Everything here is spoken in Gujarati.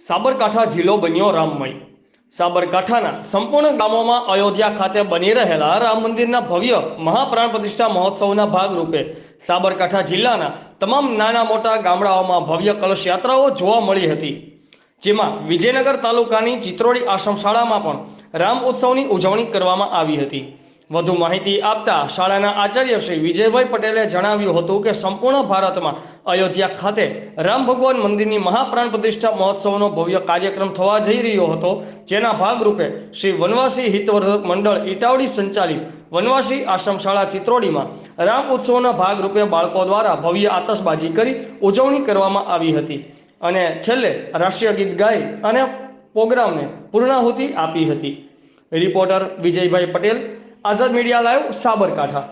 સાબરકાંઠા જિલ્લો બન્યો રામમય. સાબરકાંઠાના સંપૂર્ણ ગામોમાં અયોધ્યા ખાતે બની રહેલા રામ મંદિરના ભવ્ય મહાપ્રાણ પ્રતિષ્ઠા મહોત્સવના ભાગરૂપે સાબરકાંઠા જિલ્લાના તમામ નાના મોટા ગામડાઓમાં ભવ્ય કલશ યાત્રાઓ જોવા મળી હતી. જેમાં વિજયનગર તાલુકાની ચિત્રોડી આશ્રમ શાળામાં પણ રામ ઉત્સવની ઉજવણી કરવામાં આવી હતી. વધુ માહિતી આપતા શાળાના આચાર્ય શ્રી વિજયભાઈ પટેલે જણાવ્યું હતું કે સંપૂર્ણ ભારતમાં અયોધ્યા ખાતે રામ ભગવાન મંદિરની મહાપ્રાણ પ્રતિષ્ઠા મહોત્સવનો ભવ્ય કાર્યક્રમ થવા જઈ રહ્યો હતો, જેના ભાગરૂપે શ્રી વનવાસી હિતવર્ધક મંડળ ઇટાવડી સંચાલિત વનવાસી આશ્રમ શાળા ચિત્રોડીમાં રામ ઉત્સવના ભાગરૂપે બાળકો દ્વારા ભવ્ય આતશબાજી કરી ઉજવણી કરવામાં આવી હતી અને છેલ્લે રાષ્ટ્રીય ગીત ગાઈ અને પ્રોગ્રામને પૂર્ણાહુતિ આપી હતી. Reporter Vijaybhai Patel Azad media live Sabarkantha.